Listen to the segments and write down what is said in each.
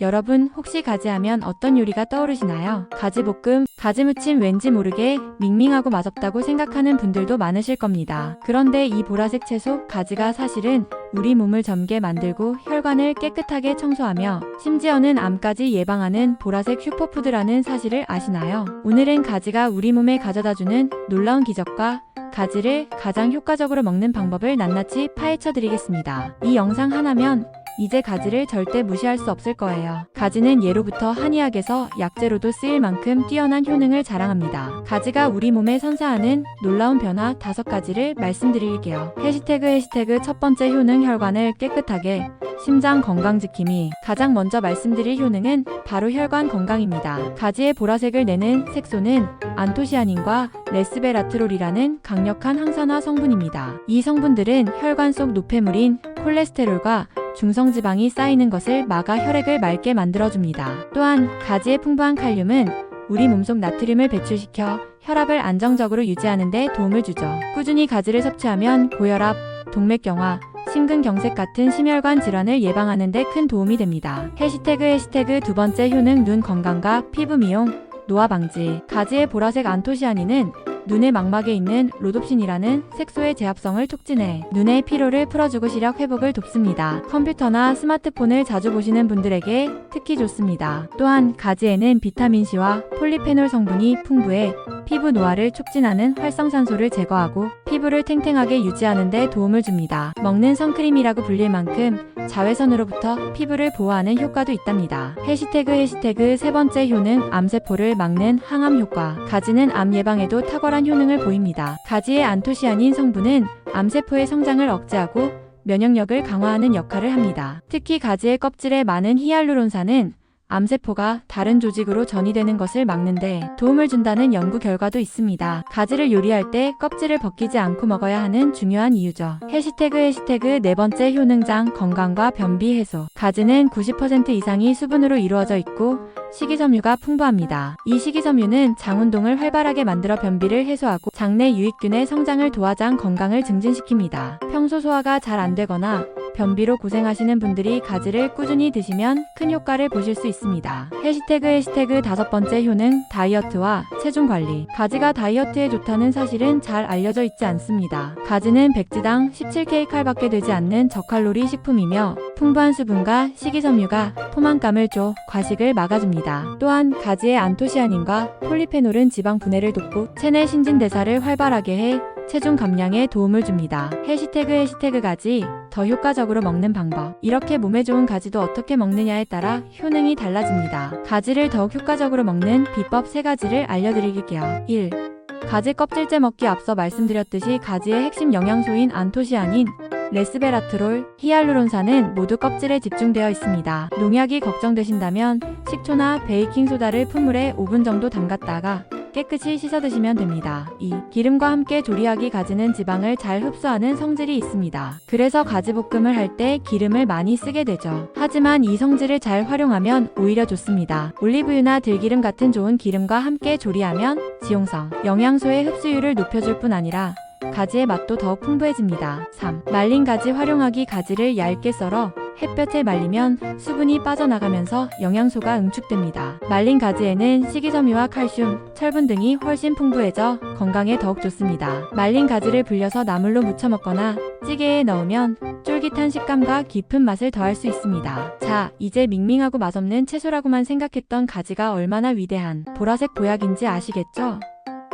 여러분 혹시 가지 하면 어떤 요리가 떠오르시나요? 가지볶음, 가지무침 왠지 모르게 밍밍하고 맛없다고 생각하는 분들도 많으실 겁니다. 그런데 이 보라색 채소 가지가 사실은 우리 몸을 젊게 만들고 혈관을 깨끗하게 청소하며 심지어는 암까지 예방하는 보라색 슈퍼푸드라는 사실을 아시나요? 오늘은 가지가 우리 몸에 가져다주는 놀라운 기적과 가지를 가장 효과적으로 먹는 방법을 낱낱이 파헤쳐 드리겠습니다. 이 영상 하나면 이제 가지를 절대 무시할 수 없을 거예요. 가지는 예로부터 한의학에서 약재로도 쓰일 만큼 뛰어난 효능을 자랑합니다. 가지가 우리 몸에 선사하는 놀라운 변화 다섯 가지를 말씀드릴게요. 해시태그 해시태그 첫 번째 효능 혈관을 깨끗하게 심장 건강 지킴이 가장 먼저 말씀드릴 효능은 바로 혈관 건강입니다. 가지의 보라색을 내는 색소는 안토시아닌과 레스베라트롤이라는 강력한 항산화 성분입니다. 이 성분들은 혈관 속 노폐물인 콜레스테롤과 중성지방이 쌓이는 것을 막아 혈액을 맑게 만들어줍니다. 또한 가지의 풍부한 칼륨은 우리 몸속 나트륨을 배출시켜 혈압을 안정적으로 유지하는 데 도움을 주죠. 꾸준히 가지를 섭취하면 고혈압, 동맥경화, 심근경색 같은 심혈관 질환을 예방하는 데 큰 도움이 됩니다. 해시태그 해시태그 두 번째 효능 눈 건강과 피부 미용, 노화 방지. 가지의 보라색 안토시아닌은 눈의 망막에 있는 로놉신이라는 색소의 제합성을 촉진해 눈의 피로를 풀어주고 시력 회복을 돕습니다. 컴퓨터나 스마트폰을 자주 보시는 분들에게 특히 좋습니다. 또한 가지에는 비타민C와 폴리페놀 성분이 풍부해 피부 노화를 촉진하는 활성산소를 제거하고 피부를 탱탱하게 유지하는 데 도움을 줍니다. 먹는 선크림이라고 불릴 만큼 자외선으로부터 피부를 보호하는 효과도 있답니다. 해시태그 해시태그 세 번째 효능 암세포를 막는 항암 효과. 가지는 암 예방에도 탁월한 효능을 보입니다. 가지의 안토시아닌 성분은 암세포의 성장을 억제하고 면역력을 강화하는 역할을 합니다. 특히 가지의 껍질에 많은 히알루론산은 암세포가 다른 조직으로 전이되는 것을 막는데 도움을 준다는 연구 결과도 있습니다. 가지를 요리할 때 껍질을 벗기지 않고 먹어야 하는 중요한 이유죠. 해시태그 해시태그 네 번째 효능장 건강과 변비 해소. 가지는 90% 이상이 수분으로 이루어져 있고 식이섬유가 풍부합니다. 이 식이섬유는 장 운동을 활발하게 만들어 변비를 해소하고 장내 유익균의 성장을 도와 장 건강을 증진시킵니다. 평소 소화가 잘 안 되거나 변비로 고생하시는 분들이 가지를 꾸준히 드시면 큰 효과를 보실 수 있습니다. 해시태그 해시태그 다섯 번째 효능 다이어트와 체중 관리. 가지가 다이어트에 좋다는 사실은 잘 알려져 있지 않습니다. 가지는 백지당 17kcal밖에 되지 않는 저칼로리 식품이며 풍부한 수분과 식이섬유가 포만감을 줘 과식을 막아줍니다. 또한 가지의 안토시아닌과 폴리페놀은 지방 분해를 돕고 체내 신진대사를 활발하게 해 체중 감량에 도움을 줍니다. 해시태그 해시태그 가지 더 효과적으로 먹는 방법. 이렇게 몸에 좋은 가지도 어떻게 먹느냐에 따라 효능이 달라집니다. 가지를 더욱 효과적으로 먹는 비법 3가지를 알려드릴게요. 1. 가지 껍질째 먹기 앞서 말씀드렸듯이 가지의 핵심 영양소인 안토시아닌, 레스베라트롤, 히알루론산은 모두 껍질에 집중되어 있습니다. 농약이 걱정되신다면 식초나 베이킹소다를 풀물에 5분 정도 담갔다가 깨끗이 씻어 드시면 됩니다. 2. 기름과 함께 조리하기 가지는 지방을 잘 흡수하는 성질이 있습니다. 그래서 가지볶음을 할 때 기름을 많이 쓰게 되죠. 하지만 이 성질을 잘 활용하면 오히려 좋습니다. 올리브유나 들기름 같은 좋은 기름과 함께 조리하면 지용성, 영양소의 흡수율을 높여줄 뿐 아니라 가지의 맛도 더욱 풍부해집니다. 3. 말린 가지 활용하기 가지를 얇게 썰어 햇볕에 말리면 수분이 빠져나가면서 영양소가 응축됩니다. 말린 가지에는 식이섬유와 칼슘, 철분 등이 훨씬 풍부해져 건강에 더욱 좋습니다. 말린 가지를 불려서 나물로 무쳐 먹거나 찌개에 넣으면 쫄깃한 식감과 깊은 맛을 더할 수 있습니다. 자, 이제 밍밍하고 맛없는 채소라고만 생각했던 가지가 얼마나 위대한 보라색 보약인지 아시겠죠?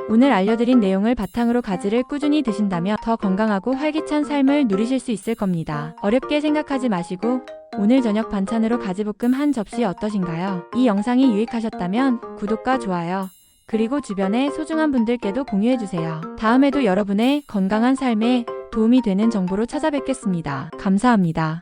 오늘 알려드린 내용을 바탕으로 가지를 꾸준히 드신다면 더 건강하고 활기찬 삶을 누리실 수 있을 겁니다. 어렵게 생각하지 마시고 오늘 저녁 반찬으로 가지볶음 한 접시 어떠신가요? 이 영상이 유익하셨다면 구독과 좋아요, 그리고 주변의 소중한 분들께도 공유해주세요. 다음에도 여러분의 건강한 삶에 도움이 되는 정보로 찾아뵙겠습니다. 감사합니다.